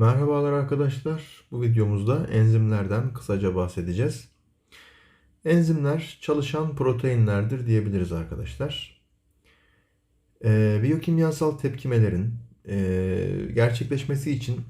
Merhabalar arkadaşlar. Bu videomuzda enzimlerden kısaca bahsedeceğiz. Enzimler çalışan proteinlerdir diyebiliriz arkadaşlar. Ee, biyokimyasal tepkimelerin e, gerçekleşmesi için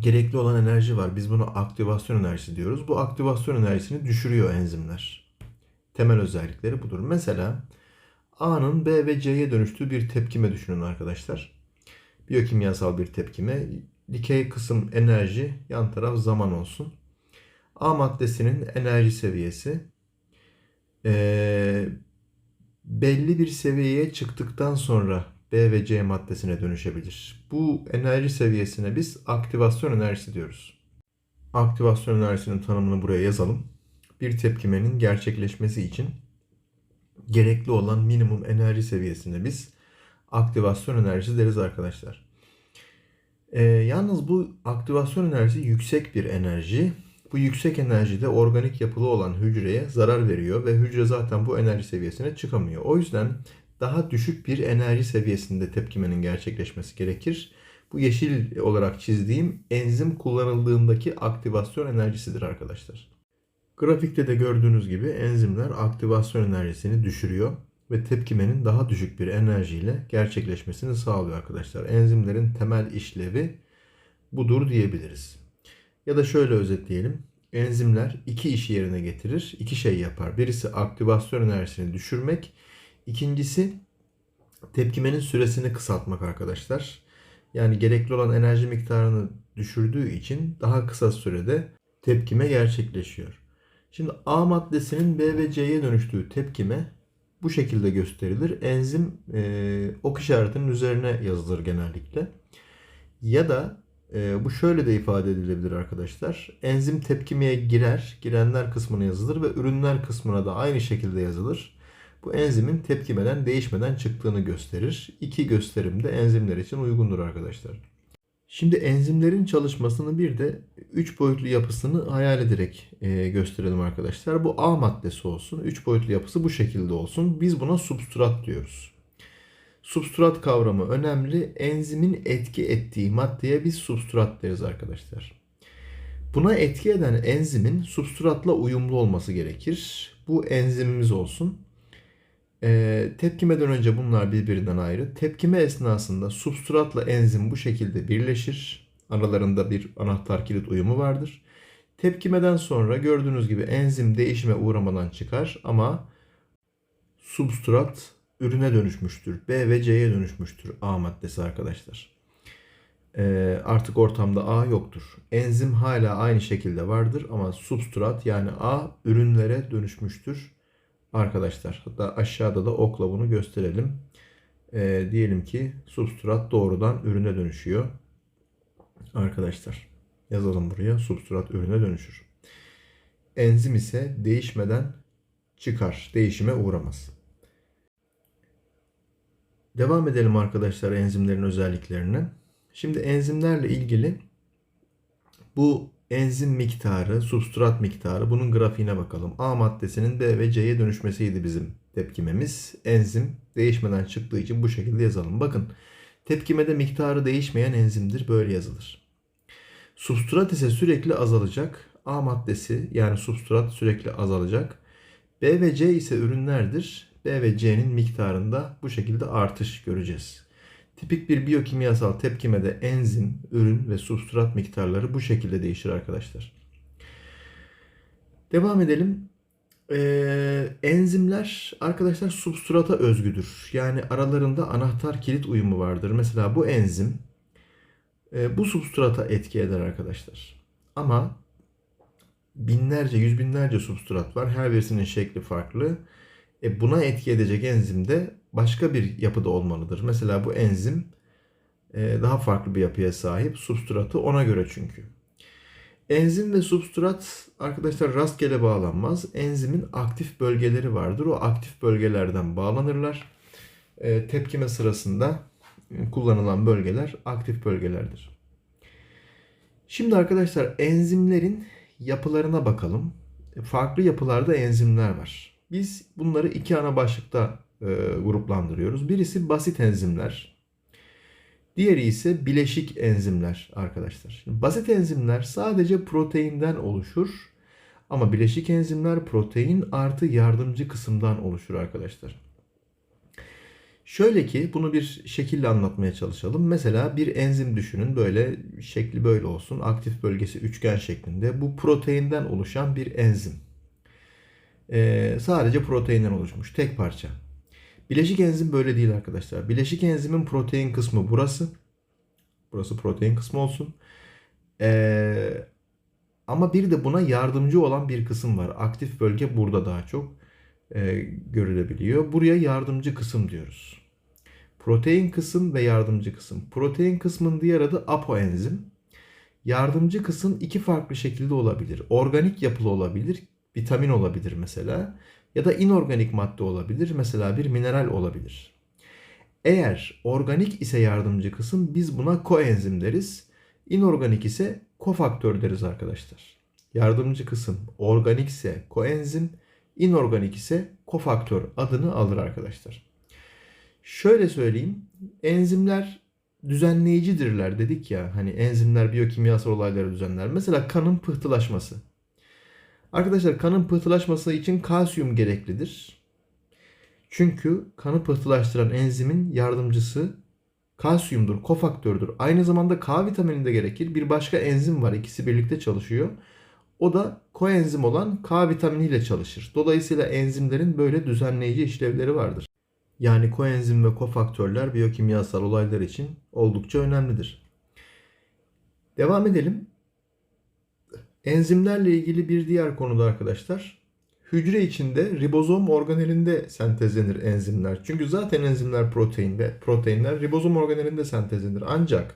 gerekli olan enerji var. Biz buna aktivasyon enerjisi diyoruz. Bu aktivasyon enerjisini düşürüyor enzimler. Temel özellikleri budur. Mesela A'nın B ve C'ye dönüştüğü bir tepkime düşünün arkadaşlar. Biyokimyasal bir tepkime dikey kısım enerji, yan taraf zaman olsun. A maddesinin enerji seviyesi e, belli bir seviyeye çıktıktan sonra B ve C maddesine dönüşebilir. Bu enerji seviyesine biz aktivasyon enerjisi diyoruz. Aktivasyon enerjisinin tanımını buraya yazalım. Bir tepkimenin gerçekleşmesi için gerekli olan minimum enerji seviyesine biz aktivasyon enerjisi deriz arkadaşlar. E, yalnız bu aktivasyon enerjisi yüksek bir enerji. Bu yüksek enerjide organik yapılı olan hücreye zarar veriyor ve hücre zaten bu enerji seviyesine çıkamıyor. O yüzden daha düşük bir enerji seviyesinde tepkimenin gerçekleşmesi gerekir. Bu yeşil olarak çizdiğim enzim kullanıldığındaki aktivasyon enerjisidir arkadaşlar. Grafikte de gördüğünüz gibi enzimler aktivasyon enerjisini düşürüyor ve tepkimenin daha düşük bir enerjiyle gerçekleşmesini sağlıyor arkadaşlar. Enzimlerin temel işlevi budur diyebiliriz. Ya da şöyle özetleyelim. Enzimler iki işi yerine getirir, iki şey yapar. Birisi aktivasyon enerjisini düşürmek, ikincisi tepkimenin süresini kısaltmak arkadaşlar. Yani gerekli olan enerji miktarını düşürdüğü için daha kısa sürede tepkime gerçekleşiyor. Şimdi A maddesinin B ve C'ye dönüştüğü tepkime bu şekilde gösterilir. Enzim e, ok işaretinin üzerine yazılır genellikle. Ya da e, bu şöyle de ifade edilebilir arkadaşlar. Enzim tepkimeye girer, girenler kısmına yazılır ve ürünler kısmına da aynı şekilde yazılır. Bu enzimin tepkimeden değişmeden çıktığını gösterir. İki gösterim de enzimler için uygundur arkadaşlar. Şimdi enzimlerin çalışmasını bir de 3 boyutlu yapısını hayal ederek e, gösterelim arkadaşlar. Bu A maddesi olsun. 3 boyutlu yapısı bu şekilde olsun. Biz buna substrat diyoruz. Substrat kavramı önemli. Enzimin etki ettiği maddeye biz substrat deriz arkadaşlar. Buna etki eden enzimin substratla uyumlu olması gerekir. Bu enzimimiz olsun. E, tepkimeden önce bunlar birbirinden ayrı. Tepkime esnasında substratla enzim bu şekilde birleşir. Aralarında bir anahtar kilit uyumu vardır. Tepkimeden sonra gördüğünüz gibi enzim değişime uğramadan çıkar ama substrat ürüne dönüşmüştür. B ve C'ye dönüşmüştür A maddesi arkadaşlar. E, artık ortamda A yoktur. Enzim hala aynı şekilde vardır ama substrat yani A ürünlere dönüşmüştür arkadaşlar. Hatta aşağıda da okla bunu gösterelim. E, diyelim ki substrat doğrudan ürüne dönüşüyor. Arkadaşlar yazalım buraya. Substrat ürüne dönüşür. Enzim ise değişmeden çıkar. Değişime uğramaz. Devam edelim arkadaşlar enzimlerin özelliklerine. Şimdi enzimlerle ilgili bu enzim miktarı, substrat miktarı bunun grafiğine bakalım. A maddesinin B ve C'ye dönüşmesiydi bizim tepkimemiz. Enzim değişmeden çıktığı için bu şekilde yazalım. Bakın tepkimede miktarı değişmeyen enzimdir. Böyle yazılır. Substrat ise sürekli azalacak. A maddesi yani substrat sürekli azalacak. B ve C ise ürünlerdir. B ve C'nin miktarında bu şekilde artış göreceğiz. Tipik bir biyokimyasal tepkimede enzim, ürün ve substrat miktarları bu şekilde değişir arkadaşlar. Devam edelim. Ee, enzimler arkadaşlar substrata özgüdür. Yani aralarında anahtar kilit uyumu vardır. Mesela bu enzim e, bu substrata etki eder arkadaşlar. Ama binlerce, yüz binlerce substrat var. Her birisinin şekli farklı. E, buna etki edecek enzim de başka bir yapıda olmalıdır. Mesela bu enzim e, daha farklı bir yapıya sahip. Substratı ona göre çünkü. Enzim ve substrat arkadaşlar rastgele bağlanmaz. Enzimin aktif bölgeleri vardır. O aktif bölgelerden bağlanırlar. E, tepkime sırasında kullanılan bölgeler aktif bölgelerdir. Şimdi arkadaşlar enzimlerin yapılarına bakalım. Farklı yapılarda enzimler var. Biz bunları iki ana başlıkta e, gruplandırıyoruz. Birisi basit enzimler. Diğeri ise bileşik enzimler arkadaşlar. Şimdi basit enzimler sadece proteinden oluşur. Ama bileşik enzimler protein artı yardımcı kısımdan oluşur arkadaşlar. Şöyle ki bunu bir şekilde anlatmaya çalışalım. Mesela bir enzim düşünün böyle şekli böyle olsun. Aktif bölgesi üçgen şeklinde. Bu proteinden oluşan bir enzim. Ee, sadece proteinden oluşmuş. Tek parça. Bileşik enzim böyle değil arkadaşlar. Bileşik enzimin protein kısmı burası. Burası protein kısmı olsun. Ee, ama bir de buna yardımcı olan bir kısım var. Aktif bölge burada daha çok e, görülebiliyor. Buraya yardımcı kısım diyoruz. Protein kısım ve yardımcı kısım. Protein kısmın diğer adı apoenzim. Yardımcı kısım iki farklı şekilde olabilir. Organik yapılı olabilir, vitamin olabilir mesela ya da inorganik madde olabilir. Mesela bir mineral olabilir. Eğer organik ise yardımcı kısım biz buna koenzim deriz. İnorganik ise kofaktör deriz arkadaşlar. Yardımcı kısım organik ise koenzim, inorganik ise kofaktör adını alır arkadaşlar. Şöyle söyleyeyim. Enzimler düzenleyicidirler dedik ya. Hani enzimler biyokimyasal olayları düzenler. Mesela kanın pıhtılaşması. Arkadaşlar kanın pıhtılaşması için kalsiyum gereklidir. Çünkü kanı pıhtılaştıran enzimin yardımcısı kalsiyumdur, kofaktördür. Aynı zamanda K vitamini de gerekir. Bir başka enzim var. ikisi birlikte çalışıyor. O da koenzim olan K vitaminiyle çalışır. Dolayısıyla enzimlerin böyle düzenleyici işlevleri vardır. Yani koenzim ve kofaktörler biyokimyasal olaylar için oldukça önemlidir. Devam edelim. Enzimlerle ilgili bir diğer konuda arkadaşlar. Hücre içinde ribozom organelinde sentezlenir enzimler. Çünkü zaten enzimler protein ve proteinler ribozom organelinde sentezlenir. Ancak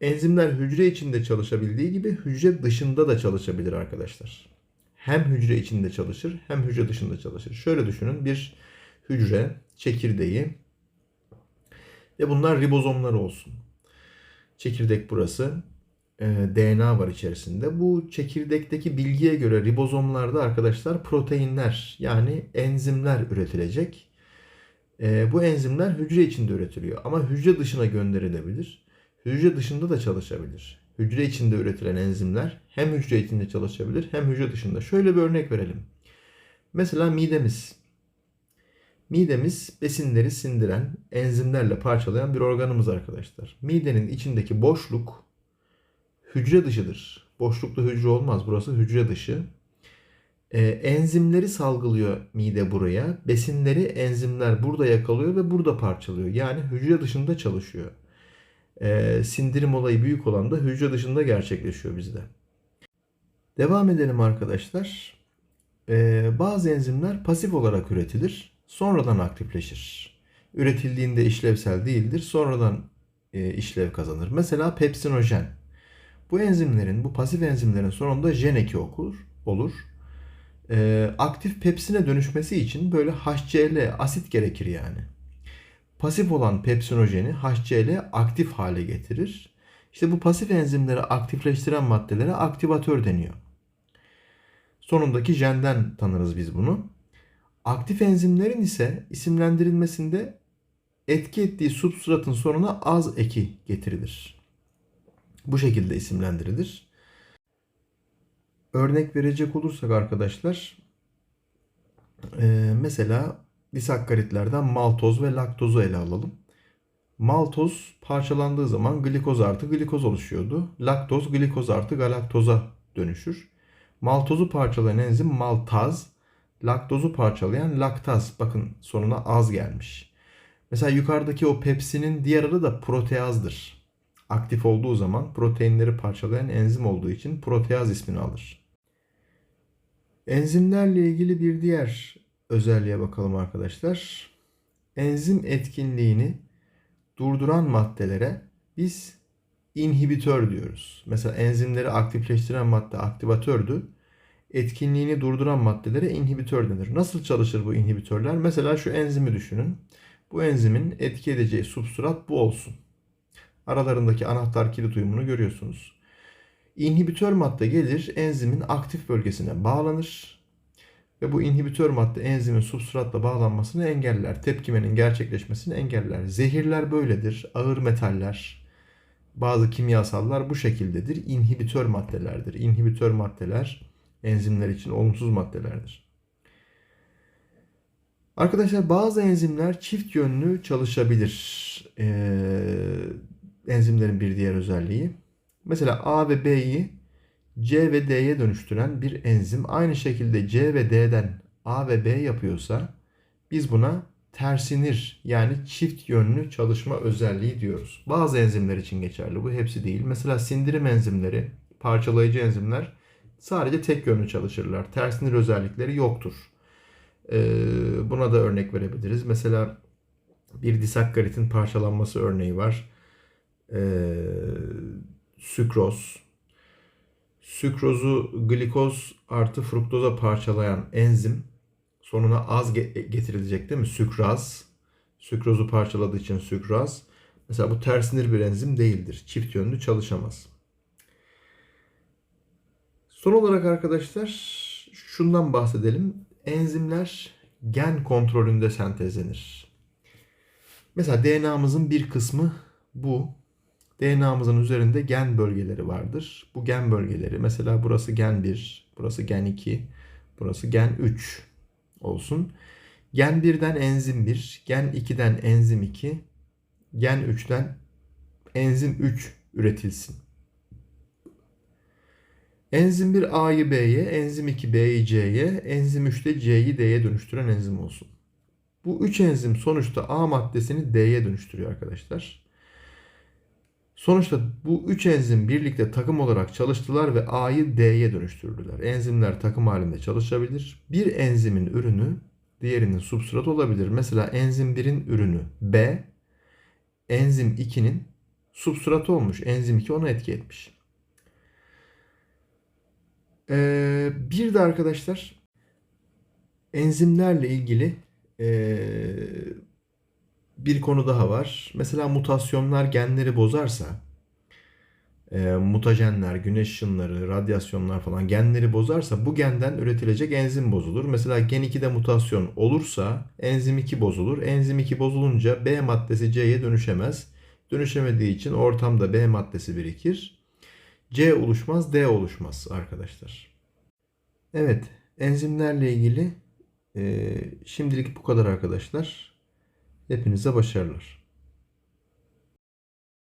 enzimler hücre içinde çalışabildiği gibi hücre dışında da çalışabilir arkadaşlar. Hem hücre içinde çalışır hem hücre dışında çalışır. Şöyle düşünün bir hücre çekirdeği ve bunlar ribozomlar olsun. Çekirdek burası. E, DNA var içerisinde. Bu çekirdekteki bilgiye göre ribozomlarda arkadaşlar proteinler yani enzimler üretilecek. E, bu enzimler hücre içinde üretiliyor ama hücre dışına gönderilebilir. Hücre dışında da çalışabilir. Hücre içinde üretilen enzimler hem hücre içinde çalışabilir hem hücre dışında. Şöyle bir örnek verelim. Mesela midemiz. Midemiz besinleri sindiren, enzimlerle parçalayan bir organımız arkadaşlar. Midenin içindeki boşluk hücre dışıdır. Boşlukta hücre olmaz. Burası hücre dışı. Ee, enzimleri salgılıyor mide buraya. Besinleri enzimler burada yakalıyor ve burada parçalıyor. Yani hücre dışında çalışıyor. Ee, sindirim olayı büyük olan da hücre dışında gerçekleşiyor bizde. Devam edelim arkadaşlar. Ee, bazı enzimler pasif olarak üretilir. Sonradan aktifleşir. Üretildiğinde işlevsel değildir. Sonradan e, işlev kazanır. Mesela pepsinojen. Bu enzimlerin, bu pasif enzimlerin sonunda jen eki okur, olur. Ee, aktif pepsine dönüşmesi için böyle HCl asit gerekir yani. Pasif olan pepsinojeni HCl aktif hale getirir. İşte bu pasif enzimleri aktifleştiren maddelere aktivatör deniyor. Sonundaki jenden tanırız biz bunu. Aktif enzimlerin ise isimlendirilmesinde etki ettiği substratın sonuna az eki getirilir. Bu şekilde isimlendirilir. Örnek verecek olursak arkadaşlar e, mesela disakkaritlerden maltoz ve laktozu ele alalım. Maltoz parçalandığı zaman glikoz artı glikoz oluşuyordu. Laktoz glikoz artı galaktoza dönüşür. Maltozu parçalayan enzim maltaz, laktozu parçalayan laktaz. Bakın sonuna az gelmiş. Mesela yukarıdaki o pepsinin diğer adı da proteazdır aktif olduğu zaman proteinleri parçalayan enzim olduğu için proteaz ismini alır. Enzimlerle ilgili bir diğer özelliğe bakalım arkadaşlar. Enzim etkinliğini durduran maddelere biz inhibitör diyoruz. Mesela enzimleri aktifleştiren madde aktivatördü. Etkinliğini durduran maddelere inhibitör denir. Nasıl çalışır bu inhibitörler? Mesela şu enzimi düşünün. Bu enzimin etki edeceği substrat bu olsun. Aralarındaki anahtar kilit uyumunu görüyorsunuz. İnhibitör madde gelir enzimin aktif bölgesine bağlanır. Ve bu inhibitör madde enzimin substratla bağlanmasını engeller. Tepkimenin gerçekleşmesini engeller. Zehirler böyledir. Ağır metaller, bazı kimyasallar bu şekildedir. İnhibitör maddelerdir. İnhibitör maddeler enzimler için olumsuz maddelerdir. Arkadaşlar bazı enzimler çift yönlü çalışabilir. Ee, enzimlerin bir diğer özelliği. Mesela A ve B'yi C ve D'ye dönüştüren bir enzim aynı şekilde C ve D'den A ve B yapıyorsa biz buna tersinir yani çift yönlü çalışma özelliği diyoruz. Bazı enzimler için geçerli bu hepsi değil. Mesela sindirim enzimleri, parçalayıcı enzimler sadece tek yönlü çalışırlar. Tersinir özellikleri yoktur. Ee, buna da örnek verebiliriz. Mesela bir disakkaritin parçalanması örneği var. Ee, sükroz. Sükrozu glikoz artı fruktoza parçalayan enzim sonuna az getirilecek değil mi? Sükraz. Sükrozu parçaladığı için sükraz. Mesela bu tersinir bir enzim değildir. Çift yönlü çalışamaz. Son olarak arkadaşlar şundan bahsedelim. Enzimler gen kontrolünde sentezlenir. Mesela DNA'mızın bir kısmı bu. DNA'mızın üzerinde gen bölgeleri vardır. Bu gen bölgeleri mesela burası gen 1, burası gen 2, burası gen 3 olsun. Gen 1'den enzim 1, gen 2'den enzim 2, gen 3'ten enzim 3 üretilsin. Enzim 1 A'yı B'ye, enzim 2 B'yi C'ye, enzim 3 de C'yi D'ye dönüştüren enzim olsun. Bu 3 enzim sonuçta A maddesini D'ye dönüştürüyor arkadaşlar. Sonuçta bu 3 enzim birlikte takım olarak çalıştılar ve A'yı D'ye dönüştürdüler. Enzimler takım halinde çalışabilir. Bir enzimin ürünü diğerinin substratı olabilir. Mesela enzim 1'in ürünü B, enzim 2'nin substratı olmuş. Enzim 2 ona etki etmiş. Ee, bir de arkadaşlar enzimlerle ilgili ee, bir konu daha var. Mesela mutasyonlar genleri bozarsa, e, mutajenler, güneş ışınları, radyasyonlar falan genleri bozarsa bu genden üretilecek enzim bozulur. Mesela gen 2'de mutasyon olursa enzim 2 bozulur. Enzim 2 bozulunca B maddesi C'ye dönüşemez. Dönüşemediği için ortamda B maddesi birikir. C oluşmaz, D oluşmaz arkadaşlar. Evet, enzimlerle ilgili e, şimdilik bu kadar arkadaşlar. Hepinize başarılar.